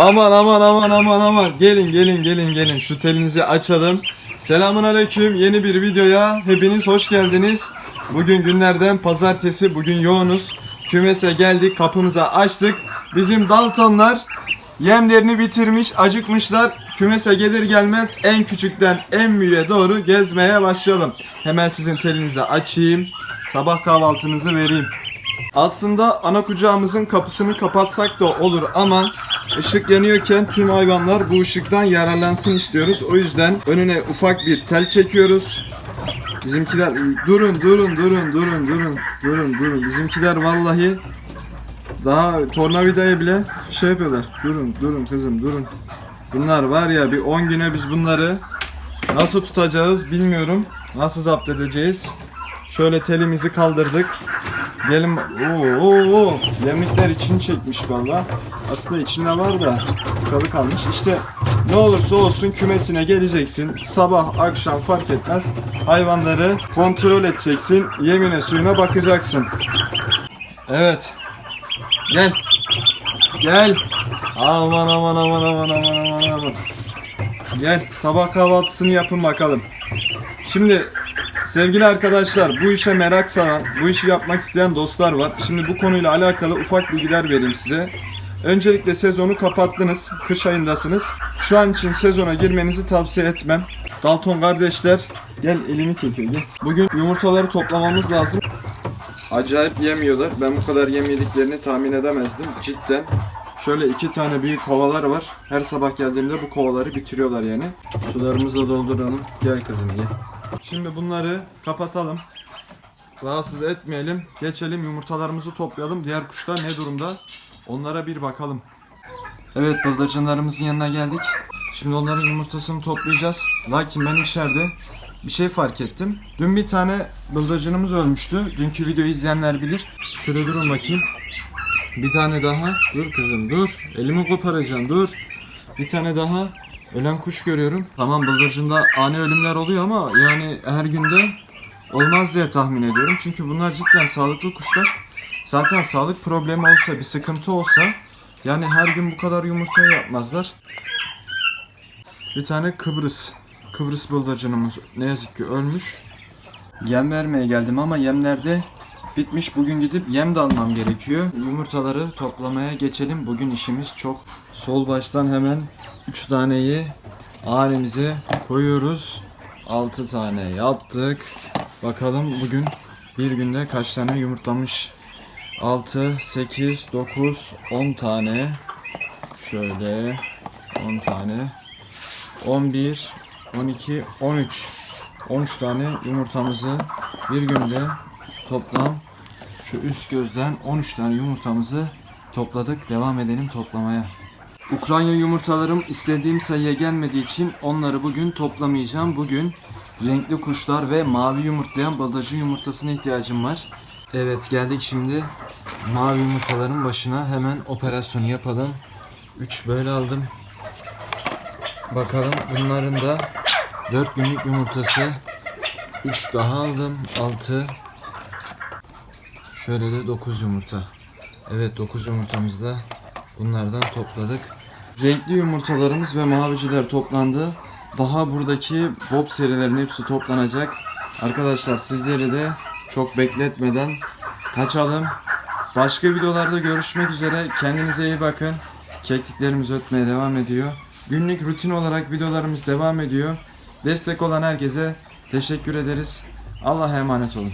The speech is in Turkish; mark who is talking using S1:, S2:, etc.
S1: Aman aman aman aman aman. Gelin gelin gelin gelin. Şu telinizi açalım. Selamun aleyküm. Yeni bir videoya hepiniz hoş geldiniz. Bugün günlerden pazartesi. Bugün yoğunuz. Kümese geldik. Kapımıza açtık. Bizim Daltonlar yemlerini bitirmiş. Acıkmışlar. Kümese gelir gelmez en küçükten en büyüğe doğru gezmeye başlayalım. Hemen sizin telinizi açayım. Sabah kahvaltınızı vereyim. Aslında ana kucağımızın kapısını kapatsak da olur ama ışık yanıyorken tüm hayvanlar bu ışıktan yararlansın istiyoruz. O yüzden önüne ufak bir tel çekiyoruz. Bizimkiler durun durun durun durun durun durun durun. Bizimkiler vallahi daha tornavidaya bile şey yapıyorlar. Durun durun kızım durun. Bunlar var ya bir 10 güne biz bunları nasıl tutacağız bilmiyorum. Nasıl zapt edeceğiz. Şöyle telimizi kaldırdık. Gelin oo, oo, oo. Yemlikler içini çekmiş valla. Aslında içinde var da kalı kalmış. İşte ne olursa olsun kümesine geleceksin. Sabah akşam fark etmez. Hayvanları kontrol edeceksin. Yemine suyuna bakacaksın. Evet. Gel. Gel. Aman aman aman aman aman aman aman. Gel sabah kahvaltısını yapın bakalım. Şimdi sevgili arkadaşlar bu işe merak salan, bu işi yapmak isteyen dostlar var. Şimdi bu konuyla alakalı ufak bilgiler vereyim size. Öncelikle sezonu kapattınız. Kış ayındasınız. Şu an için sezona girmenizi tavsiye etmem. Dalton kardeşler gel elimi çekiyor gel. Bugün yumurtaları toplamamız lazım. Acayip yemiyorlar. Ben bu kadar yem yediklerini tahmin edemezdim. Cidden. Şöyle iki tane büyük kovalar var. Her sabah geldiğimde bu kovaları bitiriyorlar yani. Sularımızı dolduralım. Gel kızım gel. Şimdi bunları kapatalım. Rahatsız etmeyelim. Geçelim yumurtalarımızı toplayalım. Diğer kuşlar ne durumda? Onlara bir bakalım. Evet bıldırcınlarımızın yanına geldik. Şimdi onların yumurtasını toplayacağız. Lakin ben içeride bir şey fark ettim. Dün bir tane bıldırcınımız ölmüştü. Dünkü videoyu izleyenler bilir. Şöyle durun bakayım. Bir tane daha. Dur kızım dur. Elimi koparacaksın dur. Bir tane daha. Ölen kuş görüyorum. Tamam bıldırcında ani ölümler oluyor ama yani her günde olmaz diye tahmin ediyorum. Çünkü bunlar cidden sağlıklı kuşlar. Zaten sağlık problemi olsa, bir sıkıntı olsa yani her gün bu kadar yumurta yapmazlar. Bir tane Kıbrıs. Kıbrıs bıldırcınımız ne yazık ki ölmüş. Yem vermeye geldim ama yemlerde bitmiş. Bugün gidip yem de almam gerekiyor. Yumurtaları toplamaya geçelim. Bugün işimiz çok. Sol baştan hemen 3 taneyi hanemize koyuyoruz. 6 tane yaptık. Bakalım bugün bir günde kaç tane yumurtlamış. 6, 8, 9, 10 tane. Şöyle 10 tane. 11, 12, 13. 13 tane yumurtamızı bir günde toplam şu üst gözden 13 tane yumurtamızı topladık. Devam edelim toplamaya. Ukrayna yumurtalarım istediğim sayıya gelmediği için onları bugün toplamayacağım. Bugün renkli kuşlar ve mavi yumurtlayan bıldırcın yumurtasına ihtiyacım var. Evet geldik şimdi mavi yumurtaların başına hemen operasyonu yapalım. 3 böyle aldım. Bakalım bunların da 4 günlük yumurtası 3 daha aldım 6 Şöyle de 9 yumurta Evet 9 yumurtamızı da bunlardan topladık Renkli yumurtalarımız ve maviciler toplandı Daha buradaki bob serilerin hepsi toplanacak Arkadaşlar sizleri de çok bekletmeden kaçalım Başka videolarda görüşmek üzere kendinize iyi bakın Kekliklerimiz ötmeye devam ediyor Günlük rutin olarak videolarımız devam ediyor. Destek olan herkese teşekkür ederiz. Allah'a emanet olun.